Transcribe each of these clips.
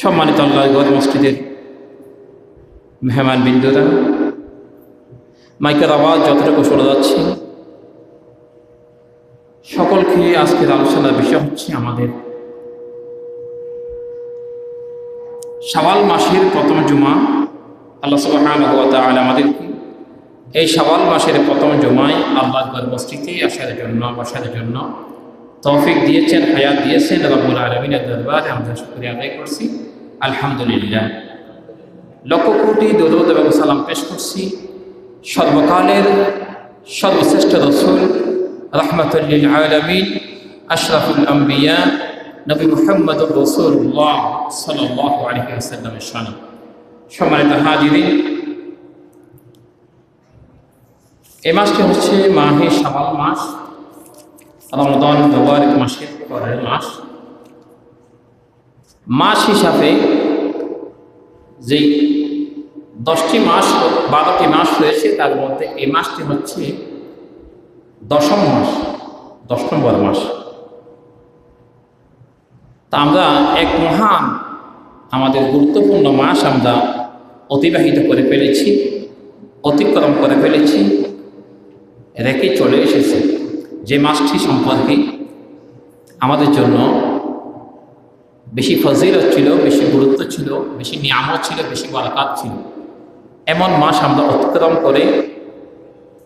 সম্মানিত মসজিদের মেহমান বিন্দুরা মাইকের আওয়াজ যতটুকু শোনা যাচ্ছে, সকলকে আজকের আলোচনার বিষয় হচ্ছে আমাদের শাওয়াল মাসের প্রথম জুমা। আল্লাহ তাআলা আমাদেরকে এই শাওয়াল মাসের প্রথম জুমায় আল্লাহ মসজিদে আসার জন্য, বসার জন্য তৌফিক দিয়েছেন, হায়াত দিয়েছেন। রব্বুল আলমিনের দরবারে আমরা শুক্রিয়া আদায় করছি। আলহামদুলিল্লাহ। লক্ষ কোটি দরুদ এবং সালাম পেশ করছি। সর্বকালের সর্বশ্রেষ্ঠ রসুল, রহমতুল্লিল আলমিন, আশরাফুল আম্বিয়া, নবী মুহাম্মদ রসুল্লাহ সাল্লাহ আলহি আসাল্লামের সম্মানিত এ মাসটি হচ্ছে মাহে সাবাল মাস। রমদান মোবারক মাসের পরের মাস। মাস হিসাবে যেই দশটি মাস বারোটি মাস রয়েছে, তার মধ্যে এই মাসটি হচ্ছে দশম মাস, দশ নম্বর মাস। তা আমরা এক মহান, আমাদের গুরুত্বপূর্ণ মাস আমরা অতিবাহিত করে ফেলেছি, অতিক্রম করে ফেলেছি, রেখে চলে এসেছে। যে মাসটি সম্পর্কে আমাদের জন্য বেশি ফজিলত ছিল, বেশি গুরুত্ব ছিল, বেশি নিয়ামত ছিল, বেশি বরকাত ছিল। এমন মাস আমরা অতিক্রম করে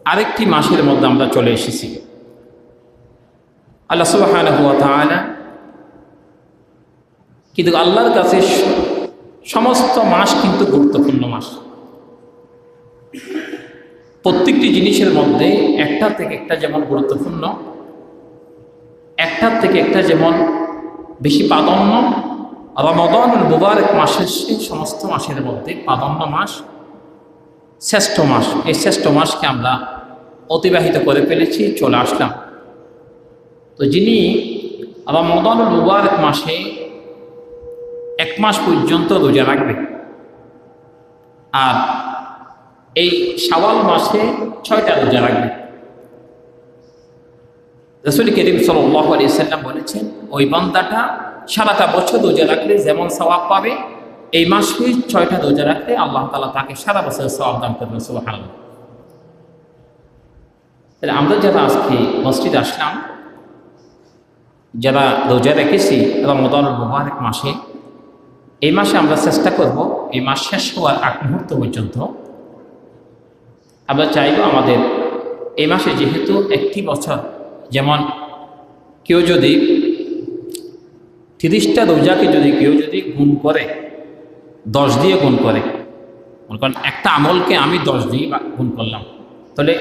আরেকটি মাসের মধ্যে আমরা চলে এসেছি। আল্লাহ সুবাহান হুয়া তাআলা কিন্তু আল্লাহর কাছে সমস্ত মাস কিন্তু গুরুত্বপূর্ণ মাস। প্রত্যেকটি জিনিসের মধ্যে একটা থেকে একটা যেমন গুরুত্বপূর্ণ একটার থেকে একটা যেমন বেশি প্রাধান্য রমদন মুবারক মাসের সেই সমস্ত মাসের মধ্যে প্রাধান্য মাস শ্রেষ্ঠ মাস। এই শ্রেষ্ঠ মাসকে আমরা অতিবাহিত করে ফেলেছি, চলে আসলাম। তো যিনি আবার মদন রমদন মুবারক মাসে এক মাস পর্যন্ত রোজা রাখবে, আর এই শাওয়াল মাসে ছয়টা রোজা রাখবে। রসুল করিম সাল্লাহ আলি সাল্লাম বলেছেন, ওই বান্দাটা সারাটা বছর রোজা রাখলে যেমন সওয়াব পাবে, এই মাসে ছয়টা রোজা রাখলে আল্লাহ তালা তাকে সারা বছর সওয়াব দান করবেন সুবাহান তাহলে আমরা যারা আজকে মসজিদ আসলাম, যারা রোজা রেখেছি রমদান মুবারক মাসে, এই মাসে আমরা চেষ্টা করব, এই মাস শেষ হওয়ার আগ মুহূর্ত পর্যন্ত আমরা চাইব আমাদের এই মাসে যেহেতু একটি বছর, যেমন কেউ যদি তিরিশটা রোজাকে যদি কেউ যদি গুণ করে, দশ দিয়ে গুণ করে, মনে করেন একটা আমলকে আমি দশ দিয়ে গুণ করলাম, তাহলে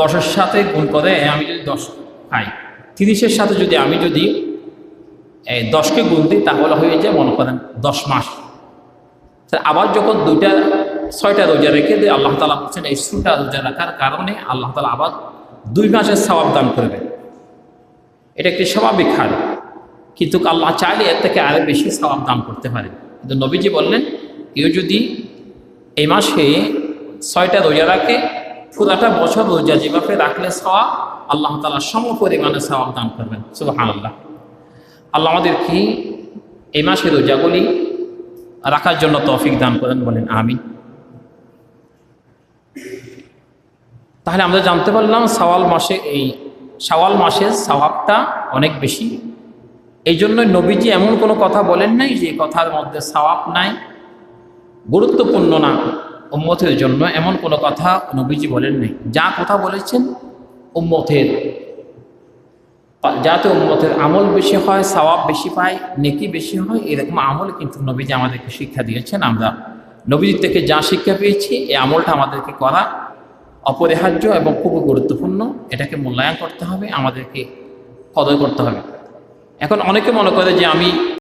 দশের সাথে গুণ করে আমি যদি দশ পাই তিরিশের সাথে যদি আমি যদি এই দশকে গুণ দিই, তাহলে হয়ে যায় মনে করেন দশ মাস। আবার যখন দুইটা ছয়টা রোজা রেখে দিয়ে আল্লাহ তালা বলছেন, এই ছুটা রোজা রাখার কারণে আল্লাহ তালা আবার দুই মাসের সবাব দান করবে এটা একটি স্বাভাবিক হার। কিন্তু আল্লাহ চাইলে এর থেকে আরও বেশি সবাব দান করতে পারে কিন্তু নবীজি বললেন, কেউ যদি এই মাসে ছয়টা রোজা রাখে, পুরাটা বছর রোজা যেভাবে রাখলে সওয়াব, আল্লাহ তালা সম পরিমাণে সবাব দান করবেন। সুবাহান আল্লাহ আল্লাহ আমাদেরকে এই মাসে রোজাগুলি রাখার জন্য তৌফিক দান করেন বলেন আমি তাহলে আমরা জানতে পারলাম সাওয়াল মাসে এই সাওয়াল মাসের স্বভাবটা অনেক বেশি। এই জন্য নবীজি এমন কোনো কথা বলেন নাই যে কথার মধ্যে সওয়াব নাই। গুরুত্বপূর্ণ না উম্মতের জন্য এমন কোনো কথা নবীজি বলেন নাই। যা কথা বলেছেন উম্মতের। যাতে উম্মতের আমল বেশি হয়, সওয়াব বেশি পায়, নেকি বেশি হয়, এরকম আমল কিন্তু নবীজি আমাদেরকে শিক্ষা দিয়েছেন। আমরা নবীজির থেকে যা শিক্ষা পেয়েছি, এই আমলটা আমাদেরকে করা অপরিহার্য এবং খুব গুরুত্বপূর্ণ। এটাকে মূল্যায়ন করতে হবে, আমাদেরকে কদর করতে হবে। এখন অনেকে মনে করে যে আমি